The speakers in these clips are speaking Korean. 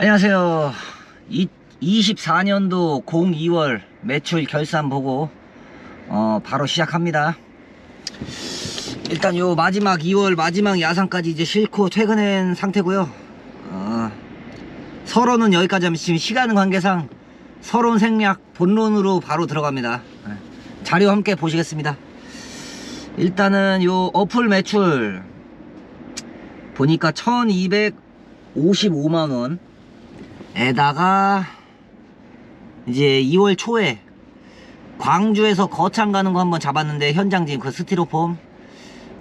안녕하세요. 24년도 02월 매출 결산 보고 어, 바로 시작합니다. 일단 요 마지막 2월 마지막 야상까지 이제 싣고 퇴근한 상태고요. 어, 서론은 여기까지 하면 지금 시간 관계상 서론 생략 본론으로 바로 들어갑니다. 네. 자료 함께 보시겠습니다. 일단은 요 어플 매출 보니까 1255만원 에다가 이제 2월 초에 광주에서 거창 가는 거 한번 잡았는데 현장 지금 그 스티로폼.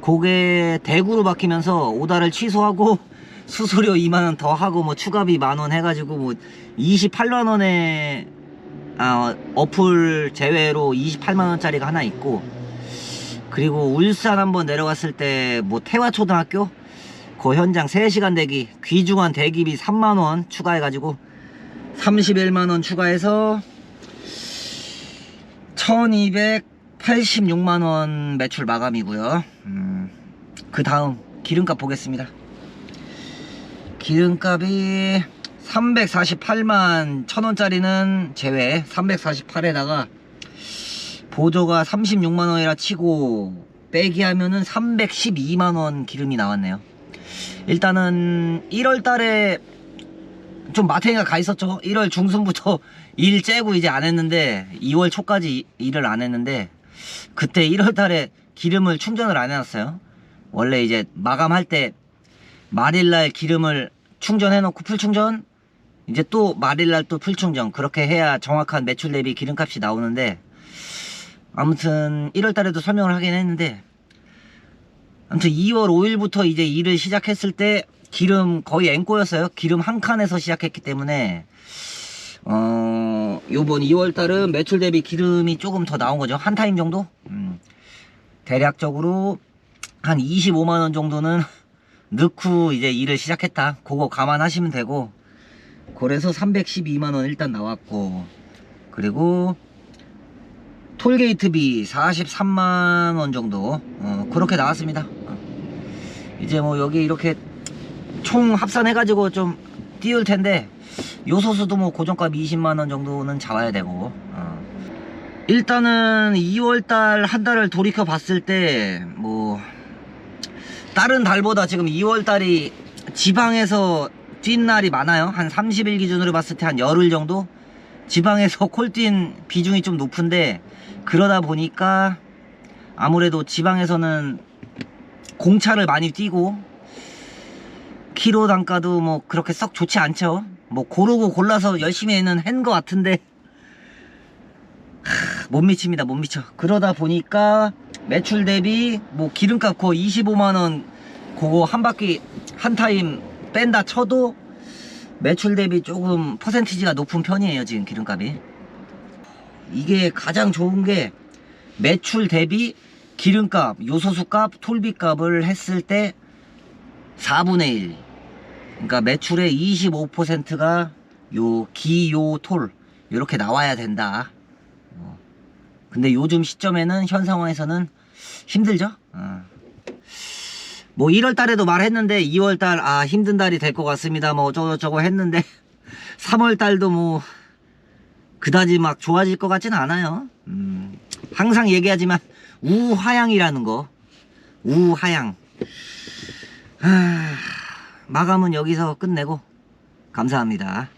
그게 대구로 바뀌면서 오다를 취소하고 수수료 2만원 더 하고 뭐 추가비 만원 해가지고 뭐 28만원에 아, 어플 제외로 28만원짜리가 하나 있고. 그리고 울산 한번 내려갔을 때 뭐 태화초등학교 그 현장 3시간 대기 귀중한 대기비 3만원 추가해가지고 31만원 추가해서 1286만원 매출 마감이고요. 음, 그 다음 기름값 보겠습니다. 기름값이 348만 천원짜리는 제외 348에다가 보조가 36만원이라 치고 빼기 하면은 312만원 기름이 나왔네요 일단은 1월 달에 좀 마탱이가 가 있었죠. 1월 중순부터 일 째고 이제 안 했는데 2월 초까지 일을 안 했는데 그때 1월 달에 기름을 충전을 안 해놨어요. 원래 이제 마감할 때 말일날 기름을 충전해 놓고 풀충전 이제 또 말일날 또 풀충전. 그렇게 해야 정확한 매출 대비 기름값이 나오는데 아무튼 1월 달에도 설명을 하긴 했는데 아무튼 2월 5일부터 이제 일을 시작했을 때 기름 거의 앵꼬였어요. 기름 한 칸에서 시작했기 때문에 어 요번 2월 달은 매출 대비 기름이 조금 더 나온 거죠. 한 타임 정도? 음, 대략적으로 한 25만 원 정도는 넣고 이제 일을 시작했다. 그거 감안하시면 되고 그래서 312만 원 일단 나왔고 그리고 톨게이트비 43만 원 정도 어, 그렇게 나왔습니다. 어. 이제 뭐 여기 이렇게 총 합산해가지고 좀 띄울 텐데 요소수도 뭐 고정값 20만 원 정도는 잡아야 되고 어. 일단은 2월달 한 달을 돌이켜 봤을 때 뭐 다른 달보다 지금 2월달이 지방에서 뛴 날이 많아요 한 30일 기준으로 봤을 때 한 열흘 정도 지방에서 콜뛴 비중이 좀 높은데 그러다 보니까 아무래도 지방에서는 공차를 많이 뛰고 키로 단가도 뭐 그렇게 썩 좋지 않죠. 뭐 고르고 골라서 열심히는 한 것 같은데. 하, 못 미칩니다. 못 미쳐. 그러다 보니까 매출 대비 뭐 기름값 거 25만원 그거 한 바퀴 한 타임 뺀다 쳐도 매출 대비 조금 퍼센티지가 높은 편이에요 지금 기름값이 이게 가장 좋은 게 매출 대비 기름값, 요소수값, 톨비값을 했을 때 4분의 1 그러니까 매출의 25%가 요 기요 톨 이렇게 나와야 된다 어. 근데 요즘 시점에는 현 상황에서는 힘들죠 어. 뭐 1월 달에도 말했는데 2월 달 아 힘든 달이 될 것 같습니다. 뭐 어쩌고저쩌고 했는데 3월 달도 뭐 그다지 막 좋아질 것 같진 않아요. 음, 항상 얘기하지만 우하향이라는 거. 우하향. 하, 마감은 여기서 끝내고 감사합니다